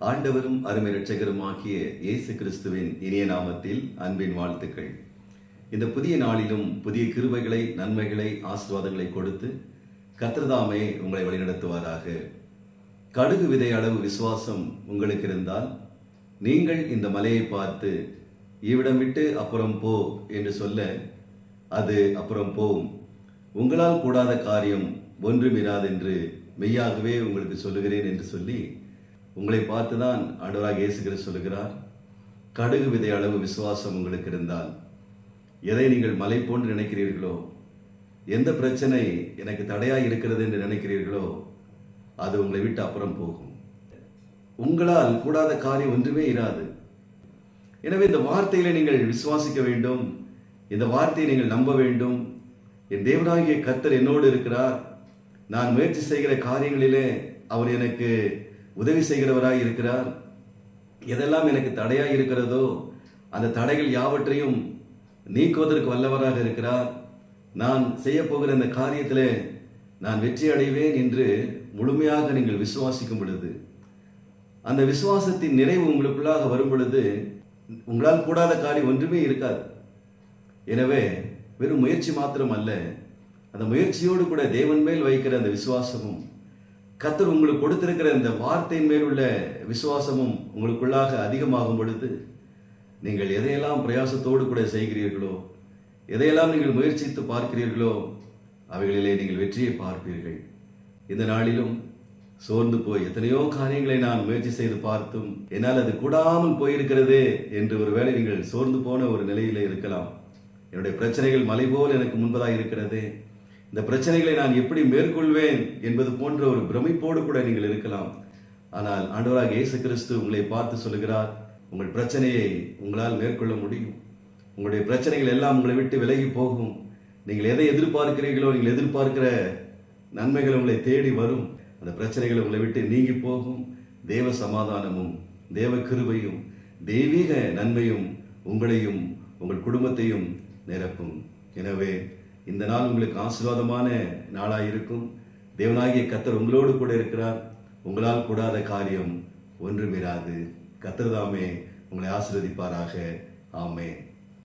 ஆண்டவரும் அருமை இரட்சகருமாகிய இயேசு கிறிஸ்துவின் இனிய நாமத்தில் அன்பின் வாழ்த்துக்கள். இந்த புதிய நாளிலும் புதிய கிருபைகளை நன்மைகளை ஆசீர்வாதங்களை கொடுத்து கத்திரதாமே உங்களை வழிநடத்துவாராக. கடுகு விதை அளவு விசுவாசம் உங்களுக்கு இருந்தால் நீங்கள் இந்த மலையை பார்த்து இவ்விடம் விட்டு அப்புறம் போ என்று சொல்ல அது அப்புறம் போகும் உங்களால் கூடாத காரியம் ஒன்றுமிராதென்று மெய்யாகவே உங்களுக்கு சொல்லுகிறேன் என்று சொல்லி உங்களை பார்த்துதான் ஆண்டவராக இயேசு கிறிஸ்து சொல்லுகிறார். கடுகு விதை அளவு விசுவாசம் உங்களுக்கு இருந்தால் எதை நீங்கள் மலை போன்று நினைக்கிறீர்களோ எந்த பிரச்சனை எனக்கு தடையாக இருக்கிறது என்று நினைக்கிறீர்களோ அது உங்களை விட்டு அப்புறம் போகும். உங்களால் கூடாத காரியம் ஒன்றுமே இராது. எனவே இந்த வார்த்தையில நீங்கள் விசுவாசிக்க வேண்டும். இந்த வார்த்தையை நீங்கள் நம்ப வேண்டும். என் தேவனாகிய கத்தர் என்னோடு இருக்கிறார். நான் முயற்சி செய்கிற காரியங்களிலே அவர் எனக்கு உதவி செய்கிறவராய் இருக்கிறார். எதெல்லாம் எனக்கு தடையாக இருக்கிறதோ அந்த தடைகள் யாவற்றையும் நீக்குவதற்கு வல்லவராக இருக்கிறார். நான் செய்யப்போகிற இந்த காரியத்தில் நான் வெற்றி அடைவேன் என்று முழுமையாக நீங்கள் விசுவாசிக்கும் பொழுது அந்த விசுவாசத்தின் நிறைவு உங்களுக்குள்ளாக வரும் பொழுது உங்களால் கூடாத காரியம் ஒன்றுமே இருக்காது. எனவே வெறும் முயற்சி மாத்திரம் அல்ல அந்த முயற்சியோடு கூட தேவன் மேல் வைக்கிற அந்த விசுவாசமும் கத்தர் உங்களுக்கு கொடுத்திருக்கிற இந்த வார்த்தையின் மேல் உள்ள விசுவாசமும் உங்களுக்குள்ளாக அதிகமாகும் பொழுது நீங்கள் எதையெல்லாம் பிரயாசத்தோடு கூட செய்கிறீர்களோ எதையெல்லாம் நீங்கள் முயற்சித்து பார்க்கிறீர்களோ அவைகளிலே நீங்கள் வெற்றியை பார்ப்பீர்கள். இந்த நாளிலும் சோர்ந்து போய் எத்தனையோ காரியங்களை நான் முயற்சி செய்து பார்த்தும் என்னால் அது கூடாமல் போயிருக்கிறதே என்று ஒருவேளை நீங்கள் சோர்ந்து போன ஒரு நிலையிலே இருக்கலாம். என்னுடைய பிரச்சனைகள் மலை போல் எனக்கு முன்பதாக இருக்கிறதே. இந்த பிரச்சனைகளை நான் எப்படி மேற்கொள்வேன் என்பது போன்ற ஒரு பிரமிப்போடு கூட நீங்கள் இருக்கலாம். ஆனால் ஆண்டவராக இயேசு கிறிஸ்து உங்களை பார்த்து சொல்லுகிறார் உங்கள் பிரச்சனையை உங்களால் மேற்கொள்ள முடியும். உங்களுடைய பிரச்சனைகள் எல்லாம் உங்களை விட்டு விலகி போகும். நீங்கள் எதை எதிர்பார்க்கிறீர்களோ நீங்கள் எதிர்பார்க்கிற நன்மைகள் உங்களை தேடி வரும். அந்த பிரச்சனைகள் உங்களை விட்டு நீங்கி போகும். தேவ சமாதானமும் தேவ கிருபையும் தெய்வீக நன்மையும் உங்களையும் உங்கள் குடும்பத்தையும் நிரப்பும். எனவே இந்த நாள் உங்களுக்கு ஆசீர்வாதமான நாளாக இருக்கும். தேவனாகிய கத்தர் உங்களோடு கூட இருக்கிறார். உங்களால் கூடாத காரியம் ஒன்றுமிராது கத்தர் தாமே உங்களை ஆசீர்வதிப்பாராக. ஆமே